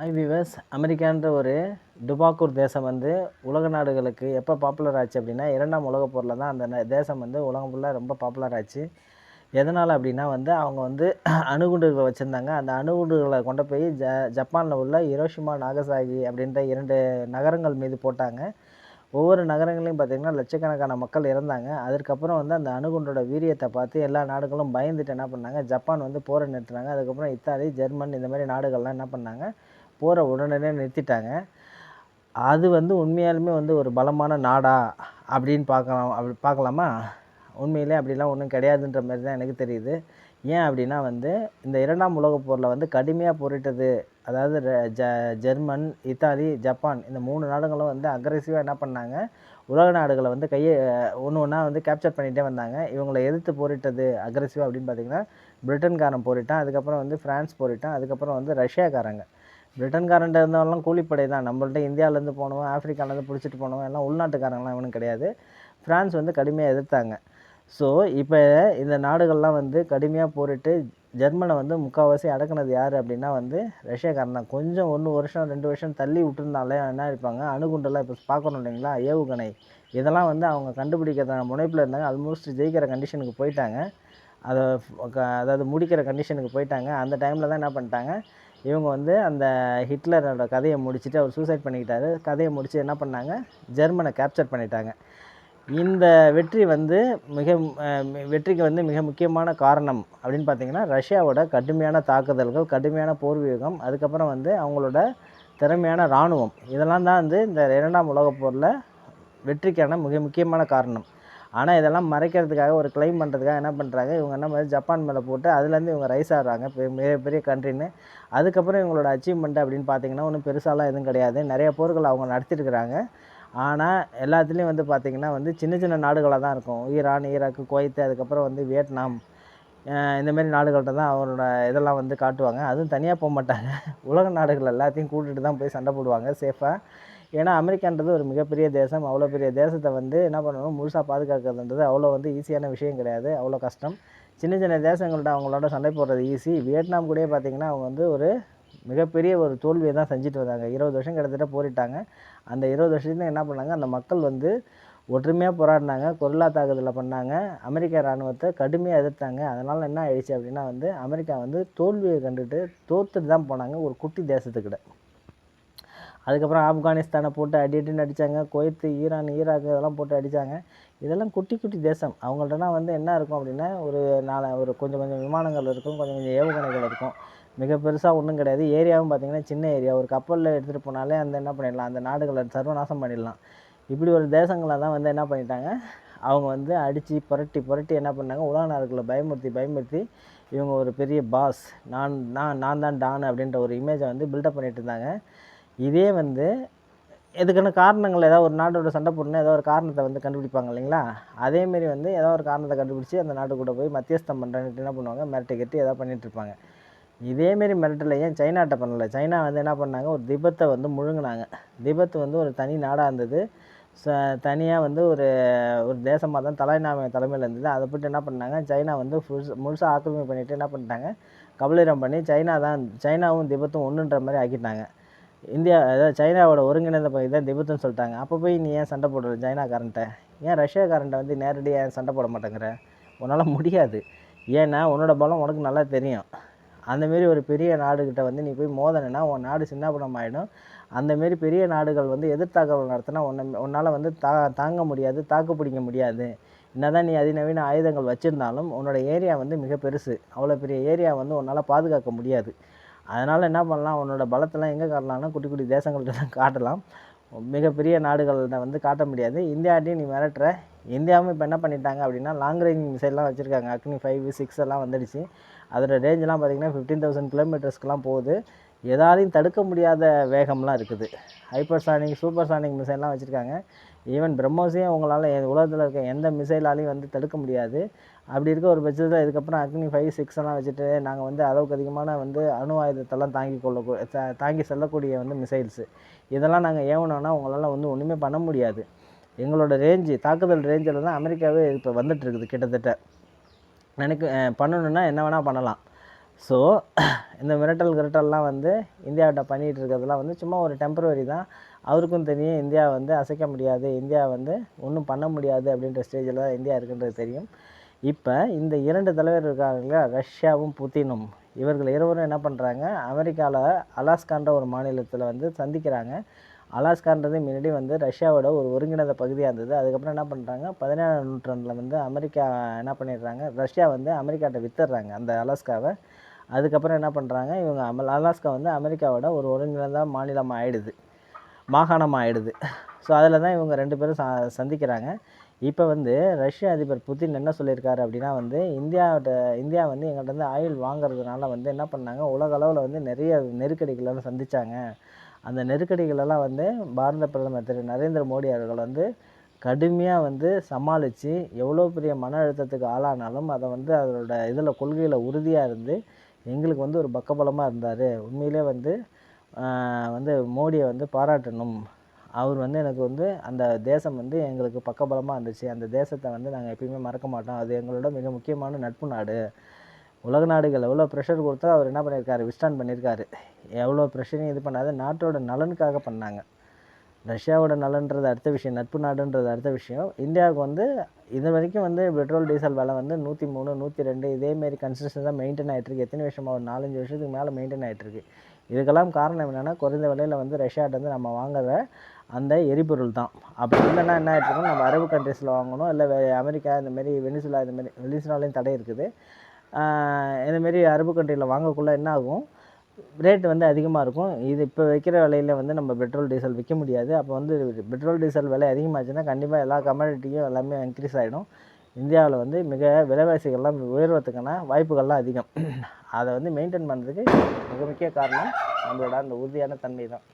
Hi விவஸ் அமெரிக்கான்ற ஒரு டுபாக்கூர் தேசம் வந்து உலக நாடுகளுக்கு எப்போ பாப்புலர் ஆச்சு அப்படின்னா இரண்டாம் உலகப் போரில் தான் அந்த தேசம் வந்து உலகம் ஃபுல்லாக ரொம்ப பாப்புலர் ஆச்சு. எதனால் அப்படின்னா வந்து அவங்க வந்து அணுகுண்டுகளை வச்சுருந்தாங்க. அந்த அணுகுண்டுகளை கொண்டு போய் ஜ ஜப்பானில் உள்ள ஹிரோஷிமா நாகசாகி அப்படின்ற இரண்டு நகரங்கள் மீது போட்டாங்க. ஒவ்வொரு நகரங்களையும் பார்த்திங்கன்னா லட்சக்கணக்கான மக்கள் இறந்தாங்க. அதுக்கப்புறம் வந்து அந்த அணுகுண்டோட வீரியத்தை பார்த்து எல்லா நாடுகளும் பயந்துட்டு என்ன பண்ணாங்க? ஜப்பான் வந்து போரை நிறுத்தினாங்க. அதுக்கப்புறம் இத்தாலி ஜெர்மன் இந்த மாதிரி நாடுகள்லாம் என்ன பண்ணாங்க? போகிற உடனடியாக நிறுத்திட்டாங்க. அது வந்து உண்மையாலுமே வந்து ஒரு பலமான நாடா அப்படின்னு பார்க்கலாம் அப்படி பார்க்கலாமா? உண்மையிலே அப்படிலாம் ஒன்றும் கிடையாதுன்ற மாதிரி தான் எனக்கு தெரியுது. ஏன் அப்படின்னா வந்து இந்த இரண்டாம் உலகப் போரில் வந்து கடுமையாக போரிட்டது அதாவது ஜ ஜெர்மன் இத்தாலி ஜப்பான் இந்த மூணு நாடுகளும் வந்து அக்ரெசிவாக என்ன பண்ணாங்க? உலக நாடுகளை வந்து கையை ஒன்று ஒன்றா வந்து கேப்சர் பண்ணிகிட்டே வந்தாங்க. இவங்களை எதிர்த்து போரிட்டது அக்ரெசிவாக அப்படின்னு பார்த்தீங்கன்னா பிரிட்டன்காரன் போரிட்டான் அதுக்கப்புறம் வந்து ஃப்ரான்ஸ் போரிட்டான் அதுக்கப்புறம் வந்து ரஷ்யாக்காரங்க. பிரிட்டன்காரன்ட்ட இருந்தவங்கலாம் கூலிப்படை தான். நம்மள்ட்ட இந்தியாவிலேருந்து போனவன் ஆஃப்ரிக்காலேருந்து பிடிச்சிட்டு போனவன் எல்லாம் உள்நாட்டுக்காரங்களாம் இவனும் கிடையாது. ஃப்ரான்ஸ் வந்து கடுமையாக எதிர்த்தாங்க. ஸோ இப்போ இந்த நாடுகள்லாம் வந்து கடுமையாக போரிட்டு ஜெர்மனை வந்து முக்கால்வாசி அடக்குனது யார் அப்படின்னா வந்து ரஷ்யாக்காரன் தான். கொஞ்சம் ஒன்று வருஷம் ரெண்டு வருஷம் தள்ளி விட்டுருந்தாலே என்ன இருப்பாங்க? அணுகுண்டெல்லாம் இப்போ பார்க்கணும் இல்லைங்களா? ஏவுகணை. இதெல்லாம் வந்து அவங்க கண்டுபிடிக்கிறதான முனைப்பில் இருந்தாங்க. ஆல்மோஸ்ட் ஜெயிக்கிற கண்டிஷனுக்கு போயிட்டாங்க. அதை க- அதாவது முடிக்கிற கண்டிஷனுக்கு போயிட்டாங்க. அந்த டைமில் தான் என்ன பண்ணிட்டாங்க? இவங்க வந்து அந்த ஹிட்லரோட கதையை முடிச்சுட்டு அவர் சூசைட் பண்ணிக்கிட்டாரு. கதையை முடித்து என்ன பண்ணாங்க? ஜெர்மனை கேப்சர் பண்ணிட்டாங்க. இந்த வெற்றி வந்து மிக வெற்றிக்கு வந்து மிக முக்கியமான காரணம் அப்படின்னு பார்த்தீங்கன்னா ரஷ்யாவோட கடுமையான தாக்குதல்கள் கடுமையான போர் அதுக்கப்புறம் வந்து அவங்களோட திறமையான இராணுவம். இதெல்லாம் தான் வந்து இந்த இரண்டாம் உலகப் போரில் வெற்றிக்கான மிக முக்கியமான காரணம். ஆனால் இதெல்லாம் மறைக்கிறதுக்காக ஒரு கிளைம் பண்ணுறதுக்காக என்ன பண்ணுறாங்க இவங்க என்ன மாதிரி ஜப்பான் மேலே போட்டு அதுலேருந்து இவங்க ரைஸ் ஆடுறாங்க பெ- மிகப்பெரிய கண்ட்ரின்னு அதுக்கப்புறம் இவங்களோட அச்சீவ்மெண்ட் அப்படின்னு பார்த்தீங்கன்னா ஒன்றும் பெருசாலாம் எதுவும் கிடையாது. நிறைய போர்கள் அவங்க நடத்திருக்கிறாங்க. ஆனால் எல்லாத்துலேயும் வந்து பார்த்திங்கன்னா வந்து சின்ன சின்ன நாடுகளாக தான் இருக்கும். ஈரான் ஈராக்கு குவைத்து அதுக்கப்புறம் வந்து வியட்நாம். இந்தமாரி நாடுகள்கிட்ட தான் அவரோட இதெல்லாம் வந்து காட்டுவாங்க. அதுவும் தனியாக போக மாட்டாங்க. உலக நாடுகள் எல்லாத்தையும் கூட்டிகிட்டு தான் போய் சண்டை போடுவாங்க சேஃபாக ஏன்னா அமெரிக்கான்றது ஒரு மிகப்பெரிய தேசம். அவ்வளோ பெரிய தேசத்தை வந்து என்ன பண்ணணும்? முழுசாக பாதுகாக்கிறதுன்றது அவ்வளோ வந்து ஈஸியான விஷயம் கிடையாது. அவ்வளோ கஷ்டம். சின்ன சின்ன தேசங்கள்ட்ட அவங்களோட சண்டை போடுறது ஈஸி. வியட்நாம் கூடயே பார்த்திங்கன்னா அவங்க வந்து ஒரு மிகப்பெரிய ஒரு தோல்வியை தான் செஞ்சுட்டு வந்தாங்க. இருபது வருஷம் கிட்டத்தட்ட போரிட்டாங்க. அந்த இருபது வருஷத்துல என்ன பண்ணாங்க? அந்த மக்கள் வந்து ஒற்றுமையாக போராடினாங்க. கொரில்லா தாக்குதலை பண்ணாங்க. அமெரிக்க இராணுவத்தை கடுமையாக எதிர்த்தாங்க. அதனால் என்ன ஆயிடுச்சு அப்படின்னா வந்து அமெரிக்கா வந்து தோல்வியை கண்டுட்டு தோத்துட்டு தான் போனாங்க. ஒரு குட்டி தேசத்துக்கிட்ட. அதுக்கப்புறம் ஆப்கானிஸ்தானை போட்டு அடி அடின்னு அடித்தாங்க குவைத்து ஈரான் ஈராக் இதெல்லாம் போட்டு அடித்தாங்க இதெல்லாம் குட்டி குட்டி தேசம். அவங்கள்ட்டலாம் வந்து என்ன இருக்கும் அப்படின்னா ஒரு நாலு ஒரு கொஞ்சம் கொஞ்சம் விமானங்கள் இருக்கும் கொஞ்சம் கொஞ்சம் ஏவுகணைகள் இருக்கும். மிக பெருசாக ஒன்றும் கிடையாது. ஏரியாவும் பார்த்தீங்கன்னா சின்ன ஏரியா. ஒரு கப்பலில் எடுத்துகிட்டு போனாலே அந்த என்ன பண்ணிடலாம் அந்த நாடுகளை சர்வநாசம் பண்ணிடலாம். இப்படி ஒரு தேசங்களை தான் வந்து என்ன பண்ணிட்டாங்க? அவங்க வந்து அடித்து புரட்டி புரட்டி என்ன பண்ணாங்க? உலக நாடுகளை பயமுறுத்தி பயமுறுத்தி இவங்க ஒரு பெரிய பாஸ் நான் நான் நான் தான் டான் அப்படின்ற ஒரு இமேஜை வந்து பில்டப் பண்ணிட்டு இருந்தாங்க. இதே வந்து எதுக்கான காரணங்கள் ஏதாவது ஒரு நாட்டோட சண்டை போடணும் ஏதோ ஒரு காரணத்தை வந்து கண்டுபிடிப்பாங்க இல்லைங்களா? அதேமாரி வந்து ஏதோ ஒரு காரணத்தை கண்டுபிடிச்சி அந்த நாட்டு கூட போய் மத்தியஸ்தம் பண்ணுறேன்ட்டு என்ன பண்ணுவாங்க? மிரட்டை கட்டி ஏதாவது பண்ணிகிட்ருப்பாங்க இருப்பாங்க. இதேமாரி மிரட்டலை ஏன் சைனாட்ட பண்ணலை? சைனா வந்து என்ன பண்ணாங்க? ஒரு திபத்தை வந்து முழுங்கினாங்க. திபத்து வந்து ஒரு தனி நாடாக இருந்தது. ச தனியாக வந்து ஒரு ஒரு தேசமாக தான் தலைநாம தலைமையில் இருந்தது. அதை பற்றி என்ன பண்ணாங்க? சைனா வந்து ஃபுல்ஸ் முழுசாக ஆக்கிரமிப்பு பண்ணிவிட்டு என்ன பண்ணிட்டாங்க? கபலீரம் பண்ணி சைனா தான் சைனாவும் திபத்தும் ஒன்றுன்ற மாதிரி ஆக்கிட்டாங்க. இந்தியா அதாவது சைனாவோட ஒருங்கிணைந்த பகுதி தான் திபெத்துன்னு சொல்லிட்டாங்க. அப்போ போய் நீ ஏன் சண்டை போடுற? சைனாக்காரன்ட்ட. ஏன் ரஷ்யாக்காரன்ட்ட வந்து நேரடியாக ஏன் சண்டை போட மாட்டேங்கிற? உன்னால் முடியாது. ஏன்னா உன்னோட பலம் உனக்கு நல்லா தெரியும். அந்தமாரி ஒரு பெரிய நாடுகிட்ட வந்து நீ போய் மோதனா உன் நாடு சின்னாபனம் ஆகிடும் அந்தமாரி பெரிய நாடுகள் வந்து எதிர்த்தாக்குதல் நடத்தினா உன்னை உன்னால் வந்து தா தாங்க முடியாது தாக்கு பிடிக்க முடியாது. என்னதான் நீ அதிநவீன ஆயுதங்கள் வச்சுருந்தாலும் உன்னோட ஏரியா வந்து மிக பெருசு. அவ்வளோ பெரிய ஏரியா வந்து உன்னால் பாதுகாக்க முடியாது. அதனால் என்ன பண்ணலாம்? உன்னோட பலத்தெல்லாம் எங்கே காட்டலாம்னா குட்டி குட்டி தேசங்கள்கிட்ட தான் காட்டலாம். மிகப்பெரிய நாடுகளில் வந்து காட்ட முடியாது. இந்தியாட்டையும் நீ மிரட்டுற. இந்தியாவும் இப்போ என்ன பண்ணிட்டாங்க அப்படின்னா லாங் ரேஞ்ச் மிசைல்லாம் வச்சுருக்காங்க. அக்னி ஃபைவ் சிக்ஸ் எல்லாம் வந்துடுச்சு. அதோட ரேஞ்செலாம் பார்த்தீங்கன்னா ஃபிஃப்டீன் தௌசண்ட் கிலோமீட்டர்ஸ்க்குலாம் போகுது. எதாலையும் தடுக்க முடியாத வேகம்லாம் இருக்குது. ஹைப்பர்சானிக் சூப்பர்சானிக் மிசைல்லாம் வச்சுருக்காங்க. ஈவன் பிரம்மோஸையும் உங்களால் உலகத்தில் இருக்க எந்த மிசைலாலையும் வந்து தடுக்க முடியாது. அப்படி இருக்க ஒரு பட்சத்தில் இதுக்கப்புறம் அக்னி ஃபைவ் சிக்ஸ் எல்லாம் வச்சுட்டு நாங்கள் வந்து அளவுக்கு அதிகமான வந்து அணு ஆயுதத்தெல்லாம் தாங்கி கொள்ள தாங்கி செல்லக்கூடிய வந்து மிசைல்ஸு இதெல்லாம் நாங்கள் ஏவனோன்னா உங்களால் வந்து ஒன்றுமே பண்ண முடியாது. எங்களோட ரேஞ்சு தாக்குதல் ரேஞ்சில் தான் அமெரிக்காவே இப்போ வந்துட்டு இருக்குது கிட்டத்தட்ட. நினைக்க பண்ணணுன்னா என்ன வேணால் பண்ணலாம். ஸோ இந்த மிரட்டல் கிரட்டல்லாம் வந்து இந்தியாவிட்ட பண்ணிகிட்டு இருக்கிறதுலாம் வந்து சும்மா ஒரு டெம்பரவரி தான். அவருக்கும் தெரியும் இந்தியா வந்து அசைக்க முடியாது இந்தியா வந்து ஒன்றும் பண்ண முடியாது அப்படின்ற ஸ்டேஜில் தான் இந்தியா இருக்குன்றது தெரியும். இப்போ இந்த இரண்டு தலைவர் இருக்காங்க ரஷ்யாவும் புத்தினும் இவர்கள் இருவரும் என்ன பண்ணுறாங்க அமெரிக்காவில் அலாஸ்கான்ற ஒரு மாநிலத்தில் வந்து சந்திக்கிறாங்க. அலாஸ்கான்றது முன்னாடி வந்து ரஷ்யாவோட ஒரு ஒருங்கிணைந்த பகுதியாக இருந்தது. அதுக்கப்புறம் என்ன பண்ணுறாங்க பதினேழாம் நூற்றாண்டில் வந்து அமெரிக்கா என்ன பண்ணிடுறாங்க ரஷ்யா வந்து அமெரிக்காட்ட வித்துடுறாங்க அந்த அலாஸ்காவை. அதுக்கப்புறம் என்ன பண்ணுறாங்க இவங்க அம அலாஸ்கா வந்து அமெரிக்காவோட ஒரு ஒருங்கிணைந்த மாநிலம் ஆயிடுது மாகாணம் ஆயிடுது ஸோ அதில் தான் இவங்க ரெண்டு பேரும் ச சந்திக்கிறாங்க. இப்போ வந்து ரஷ்ய அதிபர் புதின் என்ன சொல்லியிருக்காரு அப்படின்னா வந்து இந்தியாவோட இந்தியா வந்து எங்கள்கிட்ட வந்து ஆயில் வாங்குறதுனால வந்து என்ன பண்ணாங்க உலக அளவில் வந்து நிறைய நெருக்கடிகளெல்லாம் சந்தித்தாங்க அந்த நெருக்கடிகளெல்லாம் வந்து பாரத பிரதமர் திரு நரேந்திர மோடி அவர்கள் வந்து கடுமையாக வந்து சமாளித்து எவ்வளோ பெரிய மன அழுத்தத்துக்கு ஆளானாலும் அதை வந்து அதோட இதில் கொள்கையில் உறுதியாக இருந்து எங்களுக்கு வந்து ஒரு பக்கபலமாக இருந்தார். உண்மையிலே வந்து வந்து மோடியை வந்து பாராட்டணும். அவர் வந்து எனக்கு வந்து அந்த தேசம் வந்து எங்களுக்கு பக்கபலமாக இருந்துச்சு. அந்த தேசத்தை வந்து நாங்கள் எப்பயுமே மறக்க மாட்டோம். அது எங்களோட மிக முக்கியமான நட்பு நாடு. உலக நாடுகள் எவ்வளோ ப்ரெஷர் கொடுத்தா அவர் என்ன பண்ணியிருக்காரு விஸ்டாண்ட் பண்ணியிருக்காரு எவ்வளோ ப்ரெஷரையும் இது பண்ணாத. நாட்டோட நலனுக்காக பண்ணாங்க. ரஷ்யாவோட நலன்றது அடுத்த விஷயம் நட்பு நாடுன்றது அடுத்த விஷயம். இந்தியாவுக்கு வந்து இது வரைக்கும் வந்து பெட்ரோல் டீசல் விலை வந்து நூற்றி மூணு நூற்றி ரெண்டு இதேமாரி கன்சிஸ்டன்ஸாக மெயின்டைன் ஆகிட்டுருக்கு எத்தனை வருஷமாக ஒரு நாலஞ்சு வருஷத்துக்கு மேலே மெயின்டைன் ஆகிட்டுருக்கு இதுக்கெல்லாம் காரணம் என்னென்னா குறைந்த விலையில் வந்து ரஷ்யாட்டேருந்து வந்து நம்ம வாங்குற அந்த எரிபொருள் தான். அப்படி இல்லைன்னா என்ன ஆகிட்டுருக்கும் நம்ம அரபு கண்ட்ரீஸில் வாங்கணும். இல்லை வே அமெரிக்கா இந்தமாரி வெனிசுலா இந்தமாரி வெனிசுலாலையும் தடை இருக்குது. இந்தமாரி அரபு கண்ட்ரியில் வாங்கக்குள்ளே என்ன ஆகும்? ரேட் வந்து அதிகமாக இருக்கும். இது இப்போ வைக்கிற விலையில் வந்து நம்ம பெட்ரோல் டீசல் விற்க முடியாது. அப்போ வந்து பெட்ரோல் டீசல் விலை அதிகமாச்சுன்னா கண்டிப்பாக எல்லா கமாடிட்டியும் எல்லாமே இன்க்ரீஸ் ஆகிடும் இந்தியாவில் வந்து மிக விலைவாசிகள்லாம் உயர்வதுக்கான வாய்ப்புகள்லாம் அதிகம். அதை வந்து மெயின்டைன் பண்ணுறதுக்கு மிக முக்கிய காரணம் நம்மளோட அந்த உறுதியான தன்மை தான்